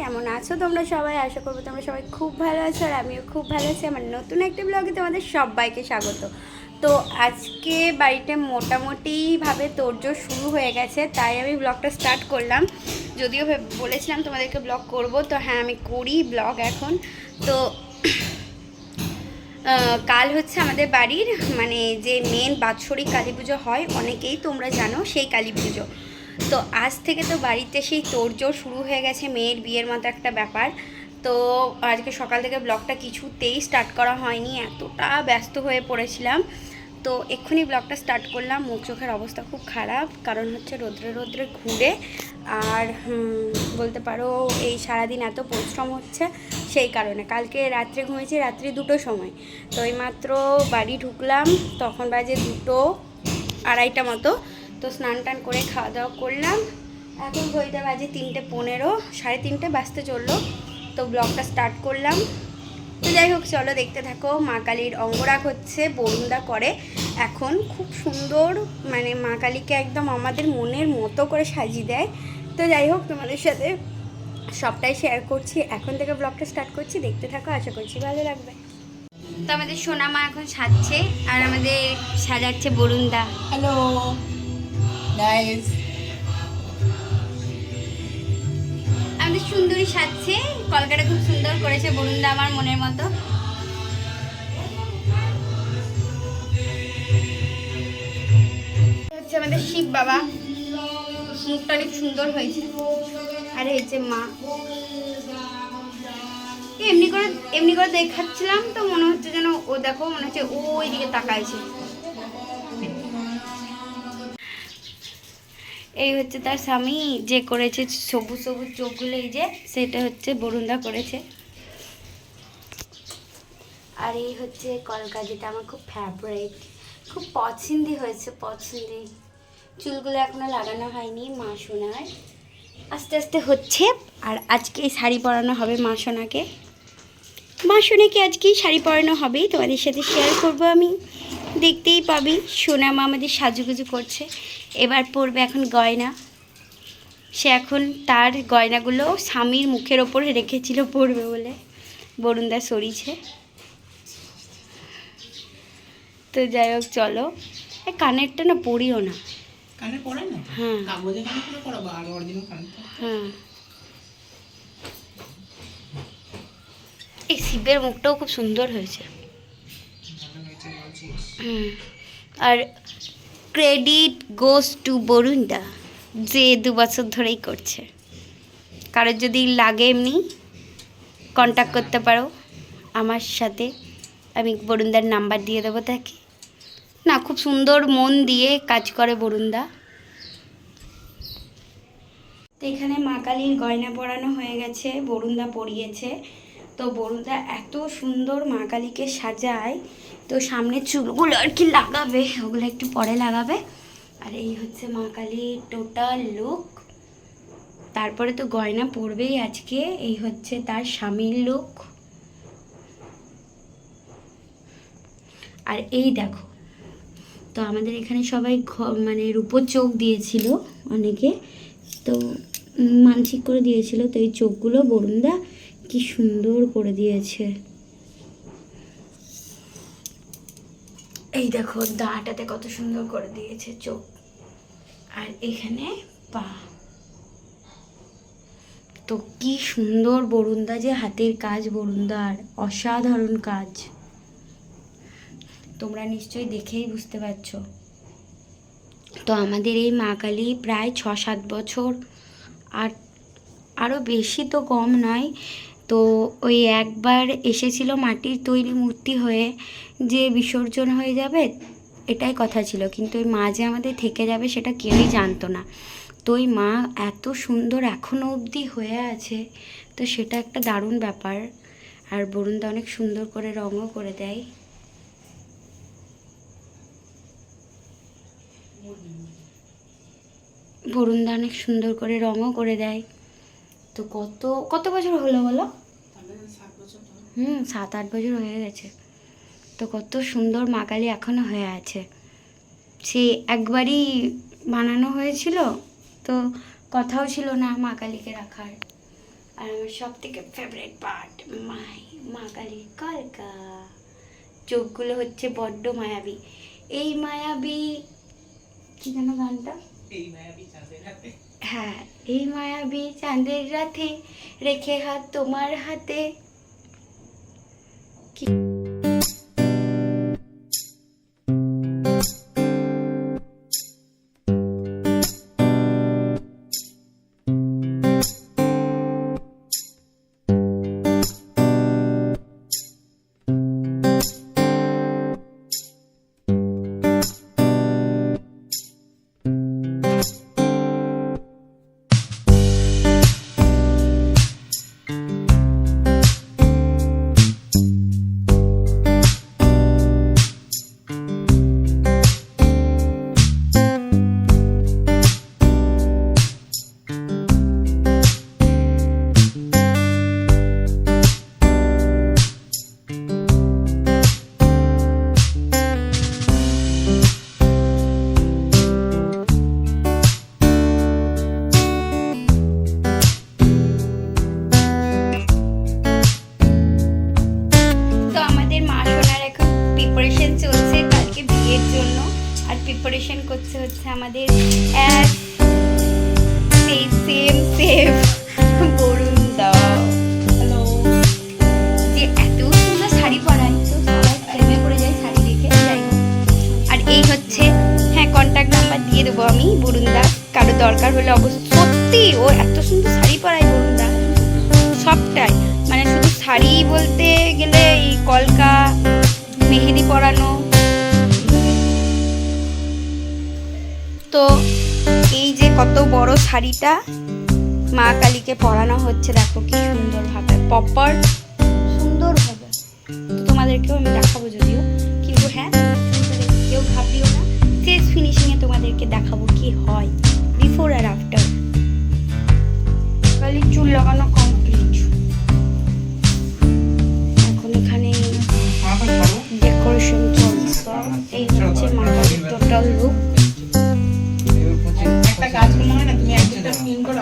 কেমন আছো তোমরা সবাই? আশা করব তোমরা সবাই খুব ভালো আছো আর আমিও খুব ভালো আছি। আমার নতুন একটা ব্লগে তোমাদের সবাইকে স্বাগত। তো আজকে বাড়িতে মোটামুটিভাবে তোড়জোড় শুরু হয়ে গেছে, তাই আমি ব্লগটা স্টার্ট করলাম। যদিও বলেছিলাম তোমাদেরকে ব্লগ করব, তো হ্যাঁ আমি করি ব্লগ এখন। তো কাল হচ্ছে আমাদের বাড়ির মানে যে মেন বাৎসরিক কালী পুজো হয়, অনেকেই তোমরা জানো সেই কালী পুজো। তো আজ থেকে তো বাড়িতে সেই তোড়জোড় শুরু হয়ে গেছে মেয়ের বিয়ের মতো একটা ব্যাপার। তো আজকে সকাল থেকে ব্লগটা কিছুতেই স্টার্ট করা হয়নি, এতটা ব্যস্ত হয়ে পড়েছিলাম। তো এক্ষুনি ব্লগটা স্টার্ট করলাম, মুখ চোখের অবস্থা খুব খারাপ, কারণ হচ্ছে রোদ্রে রোদ্রে ঘুরে আর বলতে পারো এই সারাদিন এত পরিশ্রম হচ্ছে সেই কারণে। কালকে রাত্রে ঘুমিয়েছি, রাত্রি দুটো সময়। তো এইমাত্র বাড়ি ঢুকলাম, তখন বাজে দুটো আড়াইটা মতো। তো স্নান টান করে খাওয়া দাওয়া করলাম। এখন ঘড়িতে বাজে তিনটে পনেরো, সাড়ে তিনটে বাজতে চলল। তো ব্লগটা স্টার্ট করলাম। তো যাই হোক, চলো দেখতে থাকো, মা কালীর অঙ্গরাগ হচ্ছে, বরুণদা করে। এখন খুব সুন্দর মানে মা কালীকে একদম আমাদের মনের মতো করে সাজিয়ে দেয়। তো যাই হোক, তোমাদের সাথে সবটাই শেয়ার করছি। এখন থেকে ব্লগটা স্টার্ট করছি, দেখতে থাকো, আশা করছি ভালো লাগবে। তো আমাদের সোনা মা এখন সাজছে, আর আমাদের সাজাচ্ছে বরুণদা। হ্যালো নাইস আমাদের সুন্দরী সাজছে। কলকাটা খুব সুন্দর করেছে বরুণদা আমার মনের মতো। হচ্ছে আমাদের শিব বাবা। মুখটা অনেক সুন্দর হয়েছে। আর যে মা। এমনি করে এমনি করে দেখাচ্ছিলাম তো মনে হচ্ছে যেন ও দেখো, মনে হচ্ছে ও ওইদিকে তাকাইছে। এই হচ্ছে তার স্বামী, যে করেছে সবুজ সবুজ চোখগুলো, এই যে সেটা হচ্ছে বরুণদা করেছে। আর এই হচ্ছে কলকা, যেটা আমার খুব ফেভারিট খুব পছন্দি হয়েছে, পছন্দি। চুলগুলো এখনও লাগানো হয়নি, মা সোনার। আস্তে আস্তে হচ্ছে, আর আজকে শাড়ি পরানো হবে মা সোনাকে। মা সোনাকে আজকেই শাড়ি পরানো হবে তোমাদের সাথে শেয়ার করব আমি। দেখতেই পাবি। সোনা মা আমাদের সাজুগুজু করছে। এবার পরবে এখন গয়না। সে এখন তার গয়নাগুলো স্বামীর মুখের ওপরে রেখেছিল পরবে বলে। বরুণদা সরিয়েছে তো যাই হোক চলো। কানেরটা না পড়িও না। কানে পড়ে না? হ্যাঁ। কাগজে কানে করে পড়াবো? আর অরিজিনাল কানে হ্যাঁ। এই শিবের মুখটাও খুব সুন্দর হয়েছে ভালো হয়েছে বলছিস হুম আর ক্রেডিট গোস টু বরুণদা, যে দু বছর ধরেই করছে। কারোর যদি লাগে এমনি কন্ট্যাক্ট করতে পারো। আমার সাথে আমি বরুণদার নাম্বার দিয়ে দেবো তাকে। না, খুব সুন্দর মন দিয়ে কাজ করে বরুণদা। তো এখানে মা কালীর গয়না পরানো হয়ে গেছে, বরুণদা পরিয়েছে। তো বরুণদা এত সুন্দর মা কালীকে সাজায় তো সামনে চুলগুলো আর কি লাগাবে, ওগুলো একটু পরে লাগাবে। আর এই হচ্ছে মা কালীর টোটাল লুক তারপরে তো গয়না পরবেই আজকে, এই হচ্ছে তার স্বামীর লুক আর এই দেখো, তো আমাদের এখানে সবাই মানে রূপোর চোখ দিয়েছিল অনেকে, তো মানসিক করে দিয়েছিল, তো এই চোখগুলো বরুণদা কি সুন্দর করে দিয়েছে। এই দেখো দাটাতে কত সুন্দর করে দিয়েছে চোখ। আর এখানে পা। তো কি সুন্দর বরুণদা যে হাতের কাজ বরুণদার অসাধারণ কাজ। তোমরা নিশ্চয়ই দেখেই বুঝতে পারছ। তো আমাদের এই মা কালী প্রায় ছ সাত বছর, আর আরও বেশি তো কম নয় তো ওই একবার এসেছিল মাটির তৈরি মূর্তি হয়ে যে বিসর্জন হয়ে যাবে, এটাই কথা ছিল। কিন্তু ওই মা যে আমাদের থেকে যাবে সেটা কেউই জানতো না। তো ওই মা এত সুন্দর এখনও অবধি হয়ে আছে, তো সেটা একটা দারুণ ব্যাপার। আর বরুণদা অনেক সুন্দর করে রঙও করে দেয়। বরুণদা অনেক সুন্দর করে রঙও করে দেয়। তো কত কত বছর হলো বলো তাহলে সাত বছর তো হুম সাত আট বছর হয়ে গেছে। তো কত সুন্দর মা কালী এখনও হয়ে আছে। সে একবারই বানানো হয়েছিল তো কথাও ছিল না মা কালীকে রাখার। আর আমার সব থেকে ফেভারিট পার্ট মাই মা কালীর কলকা। চোখগুলো হচ্ছে বড্ড মায়াবী। এই মায়াবী কি যেন গানটা? হ্যাঁ এই মায়াবী চাঁদের রাতে রেখে হাত তোমার হাতে। অবশ্যই সত্যি, ও এত সুন্দর শাড়ি পরায় বরুণদা সবটাই। মানে শুধু শাড়ি বলতে গেলে এই কলকা, মেহেদি পরানো। তো এই যে কত বড় শাড়িটা, মা কালীকে পরানো হচ্ছে, দেখো কি সুন্দরভাবে প্রপার সুন্দরভাবে বসন্ত এই হচ্ছে মাথার টোটাল লুক একটা কাজ না তুমি করো